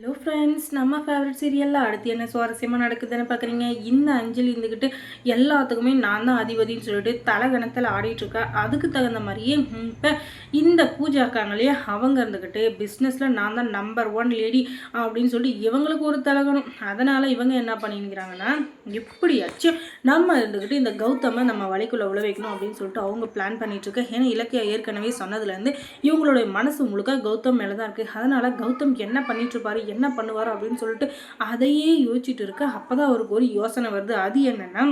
Hello friends நம்ம favourite சீரியலில் அடுத்து என்ன சுவாரஸ்யமாக நடக்குதுன்னு பார்க்குறீங்க? இந்த அஞ்சலி இருந்துக்கிட்டு எல்லாத்துக்குமே நான் தான் அதிபதின்னு சொல்லிட்டு தலைகணத்தில் ஆடிட்டுருக்கா அதுக்கு தகுந்த மாதிரியே இப்போ இந்த பூஜா இருக்காங்களே அவங்க இருந்துக்கிட்டு பிஸ்னஸில் நான் தான் நம்பர் ஒன் லேடி அப்படின்னு சொல்லிட்டு இவங்களுக்கு ஒரு தலகணும். அதனால் இவங்க என்ன பண்ணிக்கிறாங்கன்னா எப்படியாச்சும் நம்ம இருந்துக்கிட்டு இந்த கௌதமை நம்ம வலைக்குள்ளே உழ வைக்கணும் அப்படின்னு சொல்லிட்டு அவங்க பிளான் பண்ணிகிட்ருக்க ஏன்னா இலக்கியா ஏற்கனவே சொன்னதுலேருந்து இவங்களுடைய மனசு முழுக்க கௌதம் மேலே தான் இருக்குது அதனால் கௌதம் என்ன பண்ணிகிட்ருப்பாரு என்ன பண்ணுவார் அப்படின்னு சொல்லிட்டு அதையே யோசிச்சுட்டு இருக்க. அப்போ தான் அவருக்கு ஒரு யோசனை வருது. அது என்னென்னா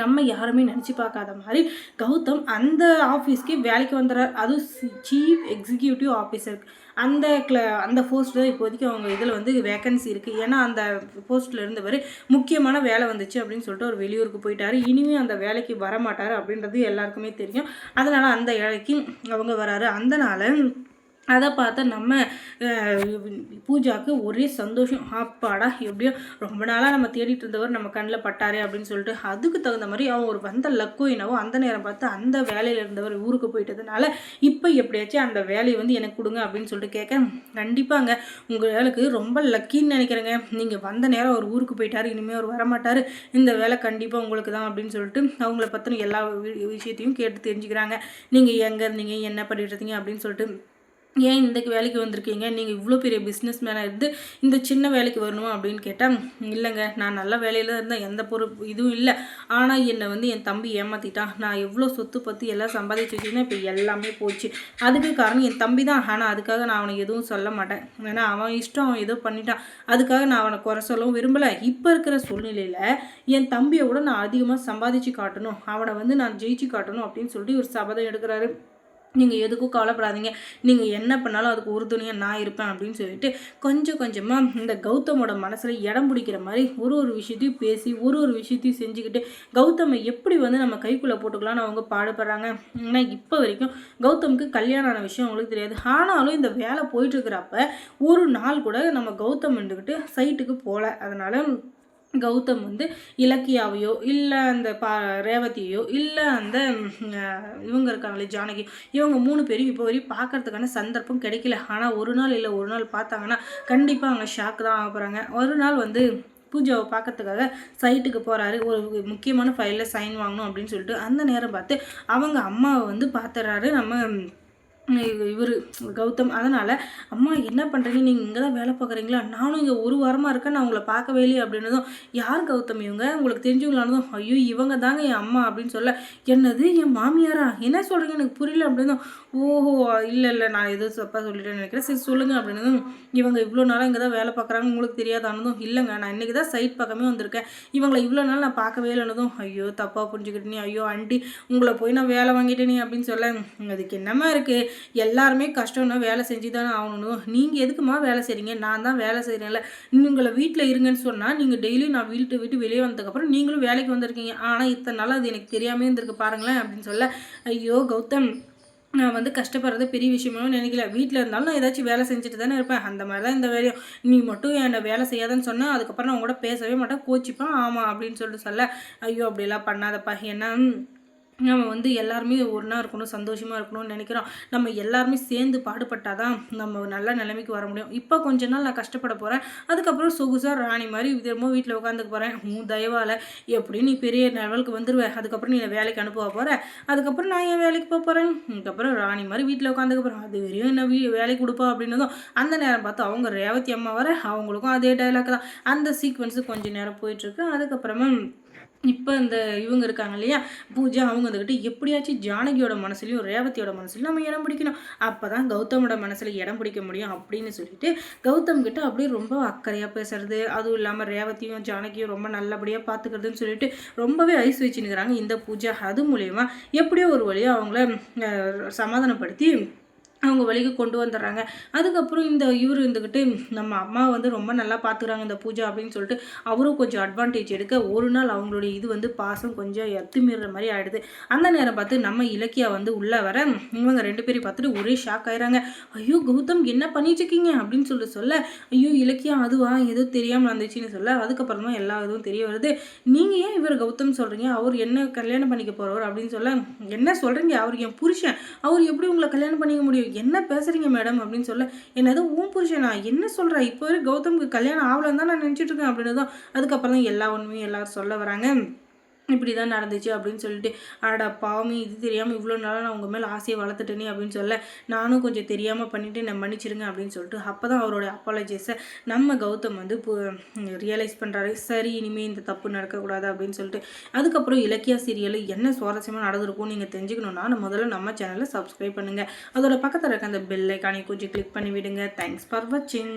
நம்ம யாருமே நினச்சி பார்க்காத மாதிரி கௌதம் அந்த ஆஃபீஸ்க்கே வேலைக்கு வந்துடுறார். அதுவும் சீஃப் எக்ஸிக்யூட்டிவ் ஆஃபீஸருக்கு அந்த கிள அந்த போஸ்ட்டில் இப்போதைக்கு அவங்க இதில் வந்து வேக்கன்சி இருக்குது ஏன்னா அந்த போஸ்ட்டில் இருந்தவர் முக்கியமான வேலை வந்துச்சு அப்படின்னு சொல்லிட்டு அவர் வெளியூருக்கு போயிட்டார். இனிமேல் அந்த வேலைக்கு வர மாட்டார் அப்படின்றது எல்லாருக்குமே தெரியும். அதனால் அந்த வேலைக்கு அவங்க வராரு. அதனால் அதை பார்த்தா நம்ம பூஜாவுக்கு ஒரே சந்தோஷம். அப்பாடா எப்படியோ ரொம்ப நாளாக நம்ம தேடிட்டு இருந்தவர் நம்ம கண்ணில் பட்டாரே அப்படின்னு சொல்லிட்டு அதுக்கு தகுந்த மாதிரி அவன் ஒரு வந்த லக்கோ என்னவோ அந்த நேரம் பார்த்து அந்த வேலையில் இருந்தவர் ஊருக்கு போயிட்டதுனால இப்போ எப்படியாச்சும் அந்த வேலையை வந்து எனக்கு கொடுங்க அப்படின்னு சொல்லிட்டு கேட்க கண்டிப்பாங்க உங்கள் வேலைக்கு ரொம்ப லக்கின்னு நினைக்கிறேங்க. நீங்கள் வந்த நேரம் அவர் ஊருக்கு போயிட்டார் இனிமேல் அவர் வரமாட்டார். இந்த வேலை கண்டிப்பாக உங்களுக்கு தான் அப்படின்னு சொல்லிட்டு அவங்கள பற்றின எல்லா விஷயத்தையும் கேட்டு தெரிஞ்சுக்கிறாங்க. நீங்கள் எங்கே இருந்தீங்க என்ன பண்ணிட்டு இருந்தீங்க அப்படின்னு சொல்லிட்டு ஏன் இந்த வேலைக்கு வந்திருக்கீங்க? நீங்கள் இவ்வளோ பெரிய பிஸ்னஸ் மேனாக இருந்து இந்த சின்ன வேலைக்கு வரணுமா அப்படின்னு கேட்டால் இல்லைங்க. நான் நல்ல வேலையில் இருந்தேன் எந்த பொறுப்பு இதுவும் இல்லை. ஆனால் என்னை வந்து என் தம்பி ஏமாற்றிட்டான் நான் எவ்வளோ சொத்து பற்றி எல்லாம் சம்பாதிச்சு வச்சுருந்தேன். இப்போ எல்லாமே போச்சு. அதுக்கு காரணம் என் தம்பி தான். ஆனால் அதுக்காக நான் அவனை எதுவும் சொல்ல மாட்டேன். ஏன்னா அவன் இஷ்டம். அவன் ஏதோ பண்ணிட்டான். அதுக்காக நான் அவனை குறை சொல்லவும் விரும்பலை. இப்போ இருக்கிற சூழ்நிலையில் என் தம்பியை விட நான் அதிகமாக சம்பாதிச்சு காட்டணும். அவனை வந்து நான் ஜெயிச்சு காட்டணும் அப்படின்னு சொல்லிட்டு ஒரு சபதம் எடுக்கிறாரு. நீங்கள் எதுக்கும் கவலைப்படாதீங்க. நீங்கள் என்ன பண்ணாலும் அதுக்கு உறுதுணையாக நான் இருப்பேன் அப்படின்னு சொல்லிட்டு கொஞ்சம் கொஞ்சமாக இந்த கௌதமோட மனசில் இடம் பிடிக்கிற மாதிரி ஒரு ஒரு விஷயத்தையும் பேசி ஒரு ஒரு விஷயத்தையும் செஞ்சுக்கிட்டு கௌதமை எப்படி வந்து நம்ம கைக்குள்ளே போட்டுக்கலாம்னு அவங்க பாடுபடுறாங்க. ஆனால் இப்போ வரைக்கும் கௌதமுக்கு கல்யாணம் ஆன விஷயம் அவங்களுக்கு தெரியாது. ஆனாலும் இந்த வேலை போயிட்டுருக்கிறப்ப ஒரு நாள் கூட நம்ம கௌதம் வந்துக்கிட்டு சைட்டுக்கு போகல அதனால் கௌதம் வந்து இலக்கியாவையோ இல்லை அந்த பா ரேவதியோ இல்லை அந்த இவங்க இருக்காங்களே ஜானகி இவங்க மூணு பேரும் இப்போ வரையும் பார்க்கறதுக்கான சந்தர்ப்பம் கிடைக்கல. ஆனால் ஒரு நாள் இல்லை ஒரு நாள் பார்த்தாங்கன்னா கண்டிப்பாக அவங்க ஷாக் தான் ஆக போகிறாங்க ஒரு நாள் வந்து பூஜாவை பார்க்கறதுக்காக சைட்டுக்கு போகிறாரு ஒரு முக்கியமான ஃபைலில் சைன் வாங்கணும் அப்படின்னு சொல்லிட்டு அந்த நேரம் பார்த்து அவங்க அம்மாவை வந்து பார்த்துறாரு நம்ம இவர் கௌதம். அதனால் அம்மா என்ன பண்ணுறீங்க நீங்கள் இங்கே தான் வேலை பார்க்குறீங்களா? நானும் இங்கே ஒரு வாரமாக இருக்கேன். நான் உங்களை பார்க்கவே இல்லையே அப்படின்னதும் யார் கௌதம் இவங்க? உங்களுக்கு தெரிஞ்சவங்களானதும் ஐயோ இவங்க தாங்க என் அம்மா அப்படின்னு சொல்ல என்னது? என் மாமியாரா? என்ன சொல்கிறீங்க எனக்கு புரியல அப்படின்னதும் ஓஹோ இல்லை இல்லை. நான் எதுவும் தப்பாக சொல்லிட்டேன்னு நினைக்கிறேன். சரி சொல்லுங்கள் அப்படின்னதும் இவங்க இவ்வளோ நாளாக இங்கே தான் வேலை பார்க்குறாங்க உங்களுக்கு தெரியாதானதும் இல்லைங்க. நான் இன்றைக்கி தான் சைட் பக்கமே வந்திருக்கேன். இவங்களை இவ்வளோ நாள் நான் பார்க்கவே இல்லைனதும் ஐயோ தப்பாக புரிஞ்சுக்கிட்டேனே ஐயோ ஆண்டி உங்களை போய் நான் வேலை வாங்கிட்டேனே அப்படின்னு சொல்ல அதுக்கு என்னமா இருக்குது எல்லாருமே கஷ்டம்னா வேலை செஞ்சு தானே ஆகணும் நீங்கள் எதுக்குமா வேலை செய்கிறீங்க நான் தான் வேலை செய்கிறேன்ல உங்களை வீட்டில் இருங்கன்னு சொன்னால் நீங்கள் டெய்லியும் நான் வீட்டை விட்டு வெளியே வந்ததுக்கப்புறம் நீங்களும் வேலைக்கு வந்திருக்கீங்க. ஆனால் இத்தனை நாள் அது எனக்கு தெரியாமே இருந்திருக்கு பாருங்களேன் அப்படின்னு சொல்ல ஐயோ கௌதம் நான் வந்து கஷ்டப்படுறது பெரிய விஷயமும் நினைக்கல. வீட்டில் இருந்தாலும் நான் ஏதாச்சும் வேலை செஞ்சுட்டு தானே இருப்பேன். அந்த மாதிரி தான் இந்த வேலையும். நீ மட்டும் என்னை வேலை செய்யாதன்னு சொன்னால் அதுக்கப்புறம் நான் கூட பேசவே மாட்டேன். கோச்சிப்பேன். ஆமாம் அப்படின்னு சொல்லிட்டு சொல்ல ஐயோ அப்படிலாம் பண்ணாதப்பா. என்ன நம்ம வந்து எல்லாருமே ஒன்றா இருக்கணும் சந்தோஷமாக இருக்கணும்னு நினைக்கிறோம். நம்ம எல்லாருமே சேர்ந்து பாடுபட்டால் தான் நம்ம நல்ல நிலைமைக்கு வர முடியும். இப்போ கொஞ்ச நாள் நான் கஷ்டப்பட போகிறேன் அதுக்கப்புறம் சொகுசாக ராணி மாதிரி திரும்ப வீட்டில் உட்காந்துக்க போகிறேன் உன் தயவால் எப்படி நீ பெரிய லெவலுக்கு வந்துடுவேன் அதுக்கப்புறம் நீ வேலைக்கு அனுப்ப போகிற அதுக்கப்புறம் நான் என் வேலைக்கு போக போகிறேன் அதுக்கப்புறம் ராணி மாதிரி வீட்டில் உட்காந்துக்க போகிறேன் அது வரையும் என்ன வீ வேலைக்கு கொடுப்பா அப்படின்னதும் அந்த நேரம் பார்த்து அவங்க ரேவதி அம்மா வர அவங்களுக்கும் அதே டைலாக் தான். அந்த சீக்வன்ஸு கொஞ்சம் நேரம் போயிட்டுருக்கு அதுக்கப்புறமா இப்போ இந்த இவங்க இருக்காங்க இல்லையா? பூஜா அவங்க வந்துக்கிட்டு எப்படியாச்சும் ஜானகியோட மனசுலையும் ரேவதியோட மனசுலையும் நம்ம இடம் பிடிக்கணும். அப்போ தான் கௌதமோட மனசில் இடம் பிடிக்க முடியும் அப்படின்னு சொல்லிட்டு கௌதம் கிட்ட அப்படியே ரொம்ப அக்கறையாக பேசுறது. அதுவும் இல்லாமல் ரேவதியும் ஜானகியும் ரொம்ப நல்லபடியாக பார்த்துக்கிறதுன்னு சொல்லிட்டு ரொம்பவே ஐஸ் வச்சுன்னுக்கிறாங்க இந்த பூஜா. அது மூலயமா எப்படியோ ஒரு வழியாக அவங்கள சமாதானப்படுத்தி அவங்க வழிக்கு கொண்டு வந்துடுறாங்க. அதுக்கப்புறம் இந்த இவர் இருந்துக்கிட்டு நம்ம அம்மா வந்து ரொம்ப நல்லா பார்த்துக்கிறாங்க இந்த பூஜா அப்படின்னு சொல்லிட்டு அவரும் கொஞ்சம் அட்வான்டேஜ் எடுக்க ஒரு நாள் அவங்களுடைய இது வந்து பாசம் கொஞ்சம் எத்துமீற மாதிரி ஆகிடுது அந்த நேரம் பார்த்து நம்ம இலக்கியா வந்து உள்ளே வர இவங்க ரெண்டு பேரையும் பார்த்துட்டு ஒரே ஷாக் ஆயிடுறாங்க ஐயோ கௌதம் என்ன பண்ணிட்டுருக்கீங்க? அப்படின்னு சொல்லிட்டு சொல்ல ஐயோ இலக்கியா அதுவா? எதுவும் தெரியாமல் வந்துச்சுன்னு சொல்ல. அதுக்கப்புறமா எல்லா இதுவும் தெரிய வருது. நீங்கள் ஏன் இவர் கௌதம் சொல்கிறீங்க அவர் என்ன கல்யாணம் பண்ணிக்க போகிறவர் அப்படின்னு சொல்ல என்ன சொல்கிறீங்க அவர் என் புருஷன். அவர் எப்படி உங்களை கல்யாணம் பண்ணிக்க முடியும்? என்ன பேசுகிறீங்க மேடம்? அப்படின்னு சொல்ல என்னது ஊன் புருஷனா? என்ன சொல்கிற இப்போ வரை கௌதமுக்கு கல்யாணம் ஆகலன்னு தான் நான் நினச்சிட்டு இருக்கேன் அப்படின்னு தான் அதுக்கப்புறம் தான் எல்லா உண்மையும் எல்லாரும் சொல்ல வராங்க. இப்படி தான் நடந்துச்சு அப்படின்னு சொல்லிட்டு ஆடா பாவமே இது தெரியாமல் இவ்வளோ நாளாக நான் உங்கள் மேலே ஆசையை வளர்த்துட்டேனே அப்படின்னு சொல்ல நானும் கொஞ்சம் தெரியாமல் பண்ணிவிட்டு நான் மன்னிச்சிடுங்க அப்படின்னு சொல்லிட்டு அப்போ தான் அவரோட அப்பாலஜிஸை நம்ம கௌதம் வந்து ரியலைஸ் பண்ணுறாரு சரி இனிமேல் இந்த தப்பு நடக்கக்கூடாது அப்படின்னு சொல்லிட்டு அதுக்கப்புறம் இலக்கியா சீரியல் என்ன சுவாரஸ்யமாக நடந்திருக்கும் நீங்கள் தெரிஞ்சுக்கணுன்னா முதல்ல நம்ம சேனலை சப்ஸ்கிரைப் பண்ணுங்கள் அதோட பக்கத்தில் இருக்க அந்த பெல் ஐக்கானை கொஞ்சம் கிளிக் பண்ணி விடுங்க தேங்க்ஸ் ஃபார் வாட்சிங்